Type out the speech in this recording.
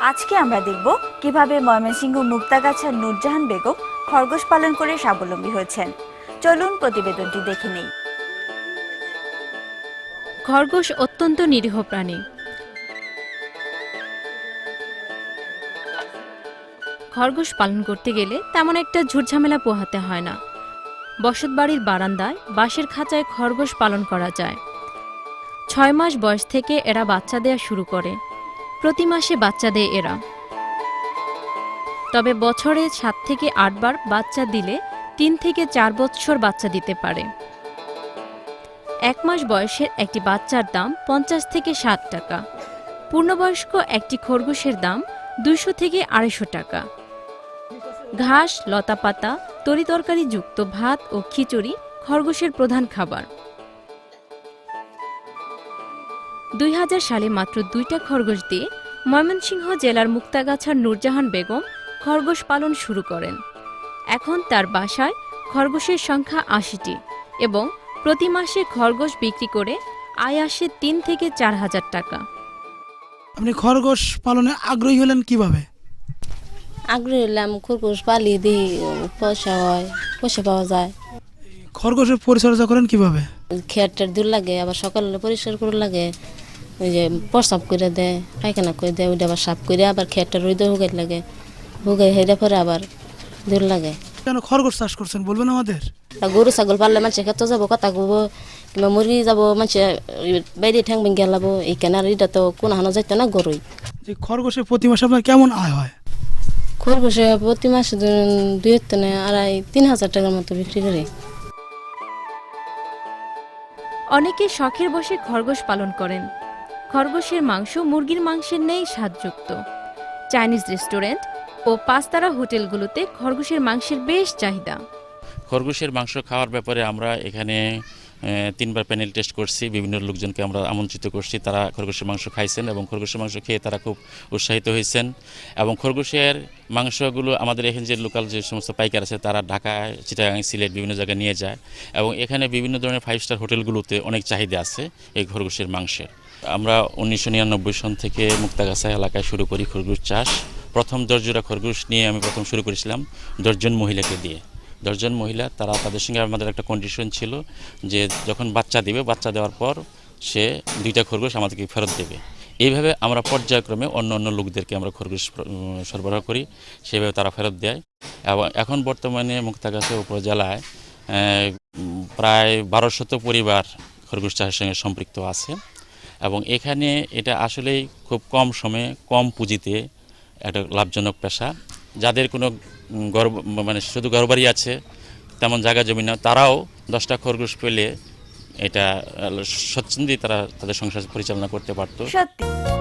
আজকে আমরা দেখব কীভাবে ময়মনসিংহ মুক্তাগাছার নূরজাহান বেগম খরগোশ পালন করে স্বাবলম্বী হয়েছেন। চলুন প্রতিবেদনটি দেখে নেই। খরগোশ অত্যন্ত নিরীহ প্রাণী। খরগোশ পালন করতে গেলে তেমন একটা ঝুটঝামেলা পোহাতে হয় না। বসতবাড়ির বারান্দায় বাঁশের খাঁচায় খরগোশ পালন করা যায়। ছয় মাস বয়স থেকে এরা বাচ্চা দেয়া শুরু করে। প্রতি মাসে বাচ্চা দেয় এরা। তবে বছরে সাত থেকে আটবার বাচ্চা দিলে তিন থেকে চার বছর বাচ্চা দিতে পারে। এক মাস বয়সের একটি বাচ্চার দাম পঞ্চাশ থেকে ষাট টাকা। পূর্ণবয়স্ক একটি খরগোশের দাম দুইশো থেকে আড়াইশো টাকা। ঘাস, লতাপাতা তরিতরকারি যুক্ত ভাত ও খিচুড়ি খরগোশের প্রধান খাবার। দুই হাজার সালে মাত্র দুইটা খরগোশ দিয়ে ময়মনসিংহ জেলার মুক্তাগাছার নূরজাহান বেগম খরগোশ পালন শুরু করেন। এখন তার বাসায় খরগোশের সংখ্যা আশিটি এবং প্রতি মাসে খরগোশ বিক্রি করে আয় আসে তিন থেকে চার হাজার টাকা। আপনি খরগোশ পালনে আগ্রহী হলেন কীভাবে? আগ্রহী হলাম খরগোশ পালিয়ে দিই পয়সা হয় পয়সা পাওয়া যায়। খরগোশের পরিচর্যা করেন কীভাবে? খেয়ারটার দূর লাগে আবার সকালে পরিষ্কার করে লাগে ওই যে প্রসাব করে দেয় পায়খানা করে দেয় ওইটা আবার সাফ করে আবার খেয়ারটা রইতে হুগাই লাগে। হুগাই হেরে পরে আবার দূর লাগে। কেন খরগোশ চাষ করছেন বলবেন আমাদের? গরু ছাগল পারলে মানুষের ক্ষেত্রে যাব কথা কব কিংবা মুরগি যাব মানুষে বাইরে ঠ্যাং ভেঙে লাবো এইখানে আর এটা তো কোনো হানো যাইতো না গরুই। যে খরগোশের প্রতি মাসে আপনার কেমন আয় হয়? খরগোশে প্রতি মাসে দুই আড়াই তিন হাজার টাকার মতো বিক্রি করি। অনেকে শখের বসে খরগোশ পালন করেন। খরগোশের মাংস মুরগির মাংসের নেই স্বাদযুক্ত। চাইনিজ রেস্টুরেন্ট ও পাঁচতারা হোটেলগুলোতে খরগোশের মাংসের বেশ চাহিদা। খরগোশের মাংস খাওয়ার ব্যাপারে আমরা এখানে তিনবার প্যানেল টেস্ট করছি, বিভিন্ন লোকজনকে আমরা আমন্ত্রিত করছি, তারা খরগোশের মাংস খাইছেন এবং খরগোশের মাংস খেয়ে তারা খুব উৎসাহিত হয়েছেন। এবং খরগোশের মাংসগুলো আমাদের এখানে যে লোকাল যে সমস্ত পাইকার আছে, তারা ঢাকা, চিটাগাং, সিলেট বিভিন্ন জায়গায় নিয়ে যায় এবং এখানে বিভিন্ন ধরনের ফাইভ স্টার হোটেলগুলোতে অনেক চাহিদা আছে এই খরগোশের মাংসের। আমরা উনিশশো নিরানব্বই সন থেকে মুক্তাগাছা এলাকায় শুরু করি খরগোশ চাষ। প্রথম দশজোড়া খরগোশ নিয়ে আমি প্রথম শুরু করেছিলাম দশজন মহিলাকে দিয়ে। দশজন মহিলা, তারা তাদের সঙ্গে আমাদের একটা কন্ডিশন ছিল যে যখন বাচ্চা দিবে, বাচ্চা দেওয়ার পর সে দুইটা খরগোশ আমাদেরকে ফেরত দেবে। এইভাবে আমরা পর্যায়ক্রমে অন্য অন্য লোকদেরকে আমরা খরগোশ সরবরাহ করি, সেভাবে তারা ফেরত দেয়। এবং এখন বর্তমানে মুক্তাগাছা উপজেলায় প্রায় বারোশত পরিবার খরগোশ চাষের সঙ্গে সম্পৃক্ত আছে। এবং এখানে এটা আসলেই খুব কম সময়ে কম পুঁজিতে একটা লাভজনক পেশা। যাদের কোনো গর্ব মানে শুধু ঘরবাড়ি আছে, তেমন জায়গা জমি না, তারাও দশটা খরগোশ পেলে এটা স্বচ্ছন্দেই স্বচ্ছন্দে তারা তাদের সংসার পরিচালনা করতে পারতো। সত্যি।